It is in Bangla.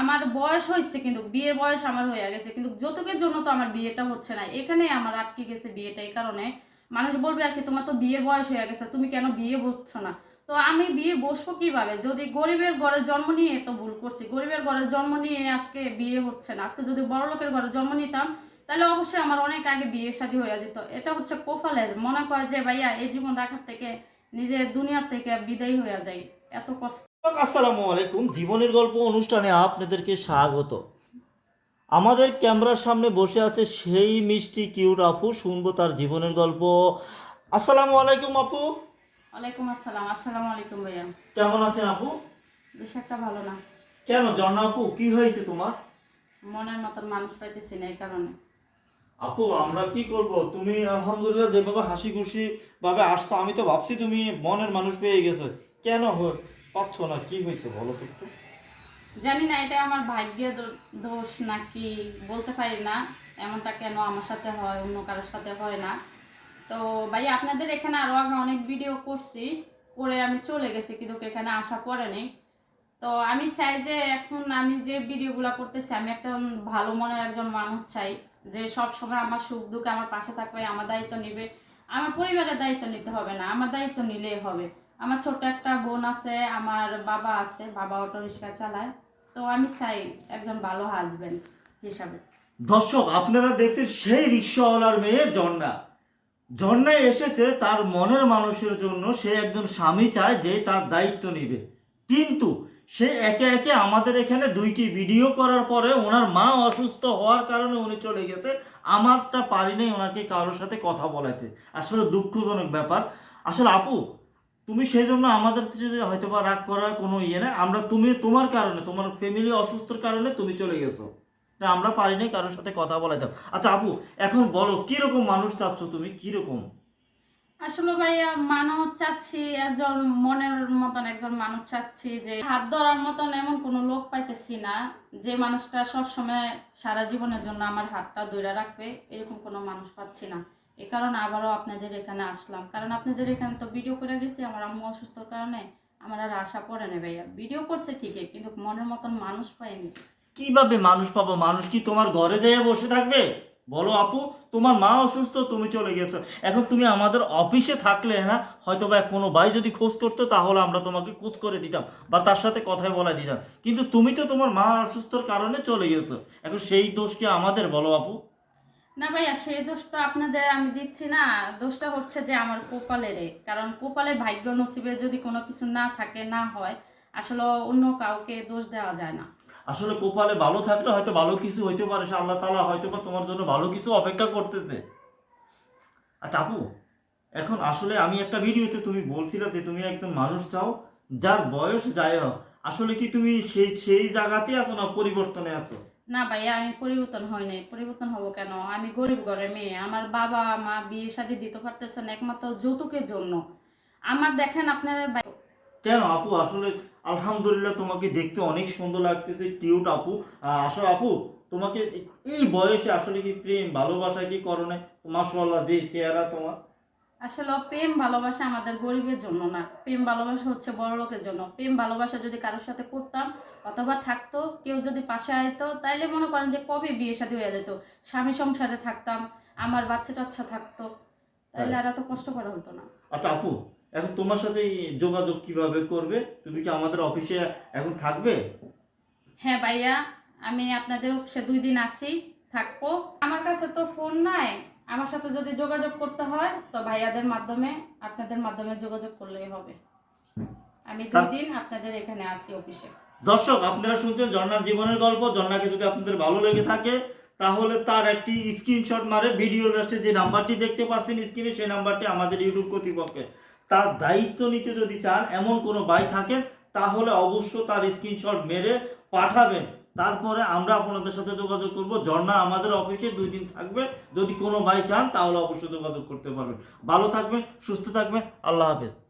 আমার বয়স হয়েছে কিন্তু, বিয়ের বয়স আমার হয়ে গেছে, কিন্তু যৌতুকের জন্য তো আমার বিয়েটা হচ্ছে না। এখানে আমার আটকে গেছে বিয়েটা, এই কারণে মানুষ বলবে আর কি, তোমার তো বিয়ের বয়স হয়ে গেছে, তুমি কেন বিয়ে বসছো না? তো আমি বিয়ে বসবো কীভাবে? যদি গরিবের ঘরে জন্ম নিয়ে তো ভুল করছি, গরিবের ঘরে জন্ম নিয়ে আজকে বিয়ে হচ্ছে না, আজকে যদি বড় লোকের ঘরে জন্ম নিতাম, তাহলে অবশ্যই আমার অনেক আগে বিয়ে শাদী হয়ে যেত। এটা হচ্ছে কপালের মনে করে যে, ভাইয়া, এই জীবন রাখার থেকে, নিজের দুনিয়ার থেকে বিদায়ী হয়ে যায় এত কষ্ট আসসালামু আলাইকুম। জীবনের গল্প অনুষ্ঠানে আপনাদেরকে স্বাগত। আমাদের ক্যামেরার সামনে বসে আছে সেই মিষ্টি কিউট আপু শুনব তার জীবনের গল্প। আসসালামু আলাইকুম আপু। ওয়ালাইকুম আসসালাম। আসসালামু আলাইকুম ভাইয়া। কেমন আছেন আপু? বেশ একটা ভালো না। কেন জর্না আপু কি হয়েছে তোমার? মনের মতন মানুষ পাইতেছি না এই কারণে। আপু আমরা কি করব? তুমি আলহামদুলিল্লাহ যেভাবে হাসি খুশি ভাবে আসছো আমি তো ভাবছি তুমি মনের মানুষ পেয়ে গেছো। কেন হ- পাচ্ছ না? কি হয়েছে বলো তো একটু? জানি না, এটা আমার ভাগ্যের দোষ নাকি বলতে পারি না। এমনটা কেন আমার সাথে হয়, অন্য কারোর সাথে হয় না। তো ভাই, আপনাদের এখানে আরও আগে অনেক ভিডিও করছি, করে আমি চলে গেছি, কিন্তু এখানে আসা পড়েনি তো আমি চাই যে এখন আমি যে ভিডিওগুলো করতেছি, আমি একটা ভালো মনের একজন মানুষ চাই, যে সব সময় আমার সুখ দুঃখে আমার পাশে থাকবে, আমার দায়িত্ব নেবে। আমার পরিবারের দায়িত্ব নিতে হবে না, আমার দায়িত্ব নিলেই হবে। আমার ছোট একটা বোন আছে, আমার বাবা আছে, বাবা অটো রিক্সা চালায়। তো আমি চাই একজন ভালো হাজবেন্ড হিসাবে। দর্শক, আপনারা দেখছেন সেই রিক্সাওয়ালার মেয়ে ঝর্ণা ঝর্ণায় এসেছে তার মনের মানুষের জন্য সে একজন স্বামী চায় যে তার দায়িত্ব নেবে। কিন্তু সে একে একে আমাদের এখানে দুইটি ভিডিও করার পরে ওনার মা অসুস্থ হওয়ার কারণে উনি চলে গেছে। আমারটা পারি নাই ওনাকে কারোর সাথে কথা বলাতে। আসলে দুঃখজনক ব্যাপার। আসলে আপু তুমি সেই জন্য আমাদের হয়তো বা রাগ করার কোনো ইয়ে নেই, আমরা তুমি, তোমার কারণে, তোমার ফ্যামিলি অসুস্থর কারণে তুমি চলে গেছো। তা আমরা পারি নাই কারোর সাথে কথা বলাইতাম আচ্ছা আপু, এখন বলো, কীরকম মানুষ চাচ্ছ তুমি? কীরকম? আসলে ভাইয়া, মানুষ চাচ্ছি একজন মনের মতন একজন মানুষ চাচ্ছি যে হাত ধরার মতন এমন কোনো লোক পাইতেছি না যে মানুষটা সবসময় সারা জীবনের জন্য আমার হাতটা ধরে রাখবে, এরকম কোনো মানুষ পাচ্ছি না। এ কারণে আবারও আপনাদের এখানে আসলাম। কারণ আপনাদের এখানে তো ভিডিও করে গেছি, আমার আম্মু অসুস্থর কারণে আমার আর আশা পড়ে না ভাইয়া। ভিডিও করছে ঠিকই, কিন্তু মনের মতন মানুষ পাইনি। কীভাবে মানুষ পাবো? মানুষ কি তোমার ঘরে যেয়ে বসে থাকবে? বলো আপু, তোমার মা অসুস্থ, তুমি চলে গেছো। এখন তুমি আমাদের অফিসে থাকলে না হয়তো বা কোনো ভাই যদি খোঁজ করতো, তাহলে আমরা তোমাকে খোঁজ করে দিতাম বা তার সাথে কথাই বলা দিতাম। কিন্তু তুমি তো তোমার মা অসুস্থর কারণে চলে গেছো। এখন সেই দোষ কি আমাদের? বলো আপু। না ভাইয়া সেই দোষটা আপনাদের আমি দিচ্ছি না। দোষটা হচ্ছে যে আমার কপালেরে কারণ কপালে ভাগ্য নসিবে যদি কোনো কিছু না থাকে, না হয়, আসলে অন্য কাউকে দোষ দেওয়া যায় না। আসলে কোপালে ভালো থাকলে হয়তো ভালো কিছু হইতে পারে আল্লাহ তালা হয়তো বা তোমার জন্য ভালো কিছু অপেক্ষা করতেছে। আচ্ছা আপু, এখন আসলে আমি একটা ভিডিওতে তুমি বলছিলে যে তুমি একজন মানুষ চাও, যার বয়স যাই হোক, আসলে কি তুমি সেই সেই জায়গাতেই আছো না পরিবর্তনে আছো? না ভাইয়া, আমি পরিবর্তন হয় নাই। পরিবর্তন হব কেন? আমি গরিব ঘরের মেয়ে। আমার বাবা, মা বিয়ে শাদী দিতে পারতেছেন একমাত্র যৌতুকের জন্য। আমার দেখেন আপনারা কেন আপু? আসলে আলহামদুলিল্লাহ তোমাকে দেখতে অনেক সুন্দর লাগতেছে কিউট আপু। আসলে আপু, তোমাকে এই বয়সে আসলে কি প্রেম, ভালোবাসা কি করণে মাসাল্লাহ যে চেহারা তোমার। আসলে প্রেম ভালোবাসা আমাদের গরিবের জন্য না। প্রেম ভালোবাসা হচ্ছে বড় লোকের জন্য। প্রেম ভালোবাসা যদি কারোর সাথে করতাম অথবা থাকতো কেউ যদি পাশে আইতো তাইলে মনে করেন যে কবে বিয়ে শাদী হয়ে যেত? স্বামী সংসারে থাকতাম আমার বাচ্চা টাচ্চা থাকতো তাইলে আর এত কষ্ট করা হতো না। আচ্ছা আপু এখন তোমার সাথে যোগাযোগ কীভাবে করবে? তুমি কি আমাদের অফিসে এখন থাকবে? হ্যাঁ ভাইয়া আমি আপনাদের অফিসে দুই দিন আসি থাকব। আমার কাছে তো ফোন নাই আমার সাথে যদি যোগাযোগ করতে হয় তো ভাইয়াদের মাধ্যমে আপনাদের মাধ্যমে যোগাযোগ করলেই হবে। আমি দুই দিন আপনাদের এখানে আসি অফিসে। দর্শক আপনারা শুনছেন ঝর্ণার জীবনের গল্প। ঝর্ণাকে যদি আপনাদের ভালো লেগে থাকে তাহলে তার একটি স্ক্রিনশট মারে। ভিডিও লাস্টে যে নাম্বারটি দেখতে পাচ্ছেন স্ক্রিনে সেই নাম্বারটি আমাদের ইউটিউব কর্তৃপক্ষের তার দায়িত্ব নিতে যদি চান এমন কোনো ভাই থাকেন তাহলে অবশ্য তার স্ক্রিনশট মেরে পাঠাবেন। তারপরে আমরা আপনাদের সাথে যোগাযোগ করব। ঝর্ণা আমাদের অফিসে দুই দিন থাকবে। যদি কোনো ভাই চান, তাহলে অবশ্যই যোগাযোগ করতে পারবেন। ভালো থাকবেন, সুস্থ থাকবেন। আল্লাহ হাফেজ।